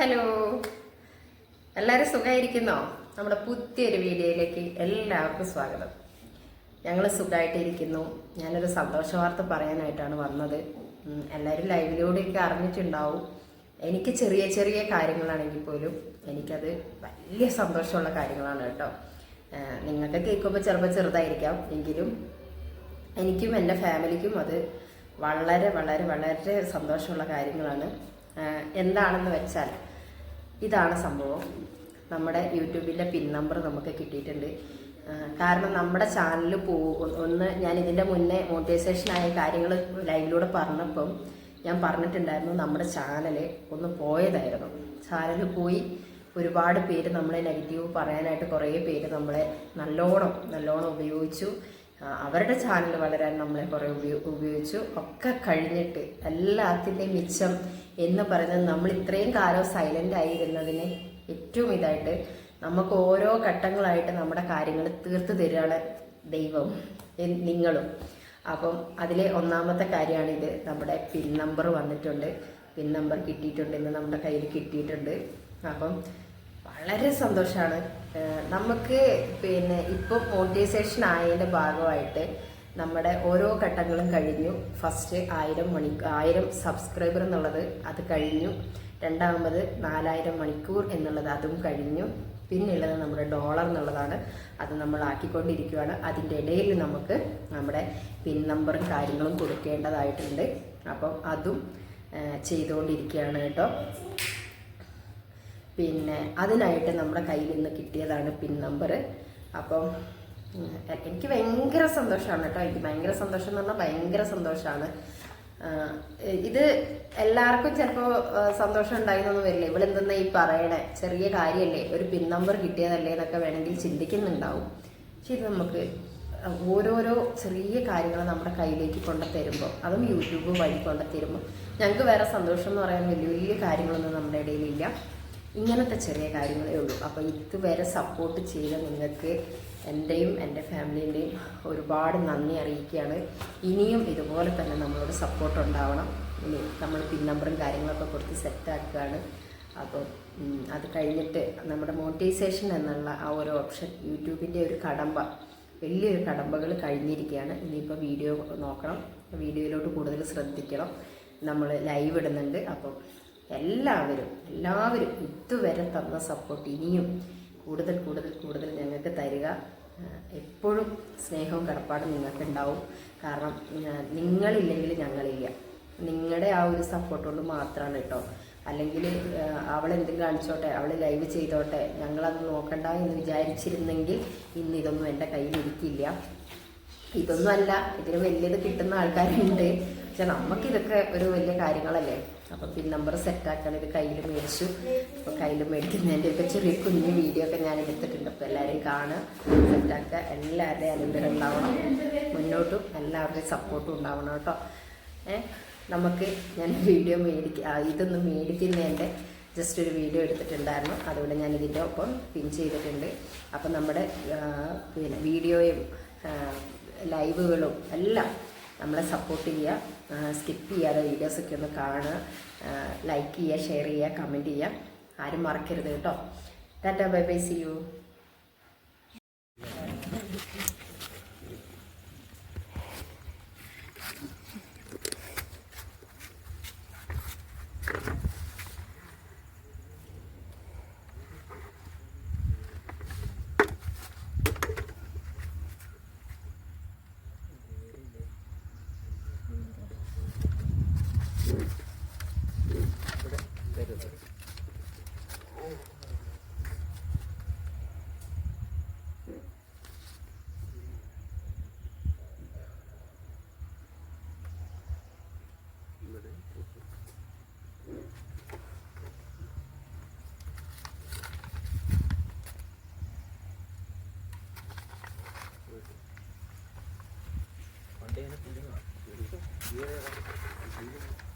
Hello. എല്ലാവരും സുഖമായിരിക്കുന്നോ നമ്മുടെ പുതിയൊരു വീഡിയോയിലേക്ക് എല്ലാവർക്കും സ്വാഗതം. ഞങ്ങൾ സുഖമായിട്ടിരിക്കുന്നു ഞാനൊരു സന്തോഷ വാർത്ത പറയാനായിട്ടാണ് വന്നത്. എല്ലാവരും ലൈവിലൂടെയൊക്കെ അറിഞ്ഞിട്ടുണ്ടാവും. എനിക്ക് ചെറിയ ചെറിയ കാര്യങ്ങളാണെങ്കിൽ പോലും എനിക്കത് വലിയ സന്തോഷമുള്ള കാര്യങ്ങളാണ് കേട്ടോ. നിങ്ങൾക്ക് കേൾക്കുമ്പോൾ ചിലപ്പോൾ ചെറുതായിരിക്കാം. എങ്കിലും എനിക്കും എന്റെ ഫാമിലിക്കും അത് വളരെ വളരെ വളരെ സന്തോഷമുള്ള കാര്യങ്ങളാണ്. എന്താണെന്ന് വെച്ചാൽ ഇതാണ് സംഭവം. നമ്മുടെ യൂട്യൂബിലെ പിൻ നമ്പർ നമുക്ക് കിട്ടിയിട്ടുണ്ട്. കാരണം നമ്മുടെ ചാനൽ പോ ഒന്ന് ഞാൻ ഇതിന്റെ മുന്നേ മോട്ടിവേഷനായ കാര്യങ്ങൾ ലൈവിലൂടെ പറഞ്ഞപ്പം ഞാൻ പറഞ്ഞിട്ടുണ്ടായിരുന്നു നമ്മുടെ ചാനൽ ഒന്ന് പോയതായിരുന്നു. ചാനൽ പോയി ഒരുപാട് പേര് നമ്മളെ നെഗറ്റീവ് പറയാനായിട്ട് കുറേ പേര് നമ്മളെ നല്ലോണം നല്ലോണം ഉപയോഗിച്ചു. അവരുടെ ചാനൽ വളരാൻ നമ്മളെ കുറേ ഉപയോ- ഉപയോഗിച്ചു. ഒക്കെ കഴിഞ്ഞിട്ട് എല്ലാത്തിന്റെയും മിച്ചം എന്ന് പറഞ്ഞ് നമ്മൾ ഇത്രയും കാലം സൈലന്റ് ആയിരുന്നതിന് ഏറ്റവും ഇതായിട്ട് നമുക്ക് ഓരോ ഘട്ടങ്ങളായിട്ട് നമ്മുടെ കാര്യങ്ങൾ തീർത്ത് തരികയാണ് ദൈവം നിങ്ങളും. അപ്പം അതിലെ ഒന്നാമത്തെ കാര്യമാണിത്. നമ്മുടെ പിൻ നമ്പർ വന്നിട്ടുണ്ട്. പിൻ നമ്പർ കിട്ടിയിട്ടുണ്ട് ഇന്ന് നമ്മുടെ കയ്യിൽ കിട്ടിയിട്ടുണ്ട്. അപ്പം വളരെ സന്തോഷമാണ് നമുക്ക് പിന്നെ ഇപ്പം മോട്ടിവേഷൻ ആയതിന്റെ ഭാഗമായിട്ട് നമ്മുടെ ഓരോ ഘട്ടങ്ങളും കഴിഞ്ഞു. ഫസ്റ്റ് ആയിരം മണി ആയിരം സബ്സ്ക്രൈബർ എന്നുള്ളത് അത് കഴിഞ്ഞു. രണ്ടാമത് നാലായിരം മണിക്കൂർ എന്നുള്ളത് അതും കഴിഞ്ഞു. പിന്നെയുള്ളത് നമ്മുടെ ഡോളർ എന്നുള്ളതാണ് അത് നമ്മൾ ആക്കിക്കൊണ്ടിരിക്കുകയാണ് അതിന്റെ ഇടയിൽ നമുക്ക് നമ്മുടെ പിൻ നമ്പറും കാര്യങ്ങളും കൊടുക്കേണ്ടതായിട്ടുണ്ട്. അപ്പം അതും ചെയ്തുകൊണ്ടിരിക്കുകയാണ് കേട്ടോ. പിന്നെ അതിനായിട്ട് നമ്മുടെ കയ്യിൽ നിന്ന് കിട്ടിയതാണ് പിൻ നമ്പർ അപ്പം എനിക്ക് ഭയങ്കര സന്തോഷമാണ് കേട്ടോ. എനിക്ക് ഭയങ്കര സന്തോഷം എന്ന് പറഞ്ഞാൽ ഭയങ്കര സന്തോഷമാണ് ഇത് എല്ലാവർക്കും ചിലപ്പോൾ സന്തോഷം ഉണ്ടായിരുന്നൊന്നും വരില്ല. ഇവളെന്തെന്നാ ഈ പറയണേ? ചെറിയ കാര്യമല്ലേ ഒരു പിൻ നമ്പർ കിട്ടിയതല്ലേ എന്നൊക്കെ വേണമെങ്കിൽ ചിന്തിക്കുന്നുണ്ടാവും. പക്ഷെ ഇത് നമുക്ക് ഓരോരോ ചെറിയ കാര്യങ്ങൾ നമ്മുടെ കയ്യിലേക്ക് കൊണ്ട് തരുമ്പോൾ അതും യൂട്യൂബ് വഴി കൊണ്ടുത്തരുമ്പോൾ ഞങ്ങൾക്ക് വേറെ സന്തോഷം എന്ന് പറയാൻ വലിയ വലിയ കാര്യങ്ങളൊന്നും നമ്മുടെ ഇടയിലില്ല. ഇങ്ങനത്തെ ചെറിയ കാര്യങ്ങളേ ഉള്ളൂ. അപ്പോൾ ഇതുവരെ സപ്പോർട്ട് ചെയ്ത നിങ്ങൾക്ക് എന്റെയും എന്റെ ഫാമിലീന്റെയും ഒരുപാട് നന്ദി അറിയിക്കുകയാണ്. ഇനിയും ഇതുപോലെ തന്നെ നമ്മളോട് സപ്പോർട്ട് ഉണ്ടാവണം. ഇനി നമ്മൾ പിൻ നമ്പറും കാര്യങ്ങളൊക്കെ കൊടുത്ത് സെറ്റാക്കുകയാണ് അപ്പോൾ അത് കഴിഞ്ഞിട്ട് നമ്മുടെ മോട്ടിവേഷൻ എന്നുള്ള ആ ഒരു ഓപ്ഷൻ യൂട്യൂബിന്റെ ഒരു കടമ്പ വലിയൊരു കടമ്പകൾ കഴിഞ്ഞിരിക്കുകയാണ്. ഇനിയിപ്പോൾ വീഡിയോ നോക്കണം. വീഡിയോയിലോട്ട് കൂടുതൽ ശ്രദ്ധിക്കണം. നമ്മൾ ലൈവ് ഇടുന്നുണ്ട്. അപ്പം എല്ലാവരും എല്ലാവരും ഇതുവരെ തന്ന സപ്പോർട്ട് ഇനിയും കൂടുതൽ കൂടുതൽ കൂടുതൽ ഞങ്ങൾക്ക് തരിക. എപ്പോഴും സ്നേഹവും കടപ്പാടും നിങ്ങൾക്ക് ഉണ്ടാവും കാരണം നിങ്ങളില്ലെങ്കിൽ ഞങ്ങളില്ല. നിങ്ങളുടെ ആ ഒരു സപ്പോർട്ട് കൊണ്ട് മാത്രമാണ് കേട്ടോ. അല്ലെങ്കിൽ എന്തെങ്കിലും കാണിച്ചോട്ടെ അവൾ ലൈവ് ചെയ്തോട്ടെ ഞങ്ങളത് നോക്കണ്ട എന്ന് വിചാരിച്ചിരുന്നെങ്കിൽ ഇന്ന് ഇതൊന്നും എന്റെ കയ്യിലിരിക്കില്ല ഇതൊന്നും അല്ല ഇതിന് വലിയത് കിട്ടുന്ന ആൾക്കാരുണ്ട്. പക്ഷെ നമുക്ക് ഇതൊക്കെ ഒരു വലിയ കാര്യങ്ങളല്ലേ? അപ്പോൾ പിൻ നമ്പർ സെറ്റാക്കാൻ ഇത് കയ്യിൽ മേടിച്ചു. അപ്പോൾ കയ്യിൽ മേടിക്കുന്നതിന്റെ ഒക്കെ ചെറിയ കുഞ്ഞു വീഡിയോ ഒക്കെ ഞാൻ എടുത്തിട്ടുണ്ട്. അപ്പോൾ എല്ലാവരും കാണുക സെറ്റാക്കുക. എല്ലാവരുടെയും അനുഗ്രഹം ഉണ്ടാവണം. മുന്നോട്ടും എല്ലാവരുടെയും സപ്പോർട്ടും ഉണ്ടാവണം കേട്ടോ. ഏഹ് നമുക്ക് ഞാൻ വീഡിയോ മേടിക്ക ഇതൊന്ന് മേടിക്കുന്നതിന്റെ ജസ്റ്റ് ഒരു വീഡിയോ എടുത്തിട്ടുണ്ടായിരുന്നു. അതുകൊണ്ട് ഞാൻ ഇതിന്റെ ഒപ്പം പിൻ ചെയ്തിട്ടുണ്ട്. അപ്പം നമ്മുടെ പിന്നെ വീഡിയോയും ലൈവുകളും എല്ലാം നമ്മളെ സപ്പോർട്ട് ചെയ്യുക. സ്കിപ്പ് ചെയ്യാതെ വീഡിയോസൊക്കെ ഒന്ന് കാണുക. ലൈക്ക് ചെയ്യുക ഷെയർ ചെയ്യുക കമന്റ് ചെയ്യുക. ആരും മറക്കരുത് കേട്ടോ. Tata bye bye see you 예.